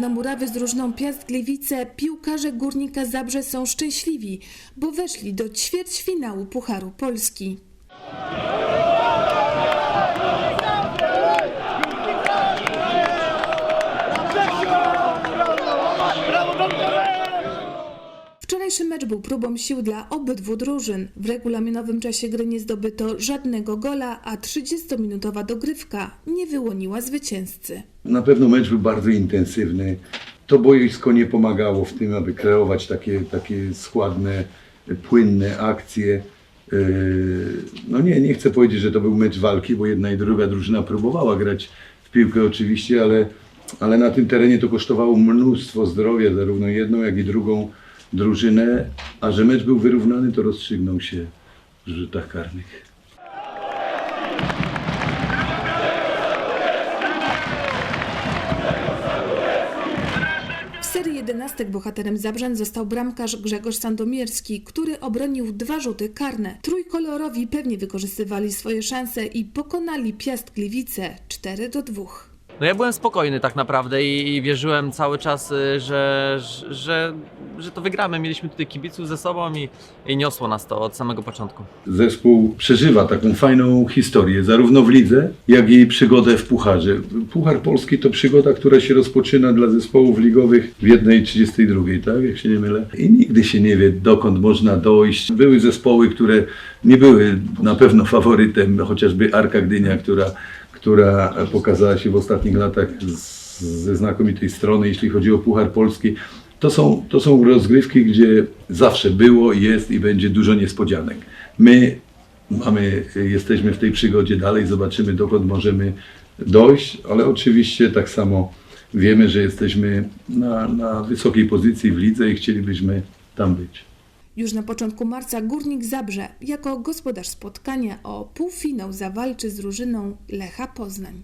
na murawy z różną Piast Gliwice piłkarze Górnika Zabrze są szczęśliwi, bo weszli do ćwierćfinału Pucharu Polski. Wczorajszy mecz był próbą sił dla obydwu drużyn. W regulaminowym czasie gry nie zdobyto żadnego gola, a 30-minutowa dogrywka nie wyłoniła zwycięzcy. Na pewno mecz był bardzo intensywny. To boisko nie pomagało w tym, aby kreować takie, takie składne, płynne akcje. Yy, No nie, nie chcę powiedzieć, że to był mecz walki, bo jedna i druga drużyna próbowała grać w piłkę oczywiście, ale, ale na tym terenie to kosztowało mnóstwo zdrowia, zarówno jedną, jak i drugą drużynę. A że mecz był wyrównany, to rozstrzygnął się w rzutach karnych. Serii jedenastek bohaterem Zabrzan został bramkarz Grzegorz Sandomierski, który obronił dwa rzuty karne. Trójkolorowi pewnie wykorzystywali swoje szanse i pokonali Piast Gliwice 4 do 2. No ja byłem spokojny tak naprawdę i, i wierzyłem cały czas, y, że, że, że to wygramy. Mieliśmy tutaj kibiców ze sobą i, i niosło nas to od samego początku. zespół przeżywa taką fajną historię, zarówno w lidze, jak i przygodę w pucharze. Puchar Polski to przygoda, która się rozpoczyna dla zespołów ligowych w 1.32, tak, jak się nie mylę. I nigdy się nie wie, dokąd można dojść. Były zespoły, które nie były na pewno faworytem, chociażby Arka Gdynia, która, która pokazała się w ostatnich latach ze znakomitej strony, jeśli chodzi o Puchar Polski. To są, to są rozgrywki, gdzie zawsze było, jest i będzie dużo niespodzianek. My mamy, jesteśmy w tej przygodzie dalej, zobaczymy dokąd możemy dojść, ale oczywiście tak samo wiemy, że jesteśmy na, na wysokiej pozycji w lidze i chcielibyśmy tam być. Już na początku marca Górnik Zabrze jako gospodarz spotkania o półfinał zawalczy z drużyną Lecha Poznań.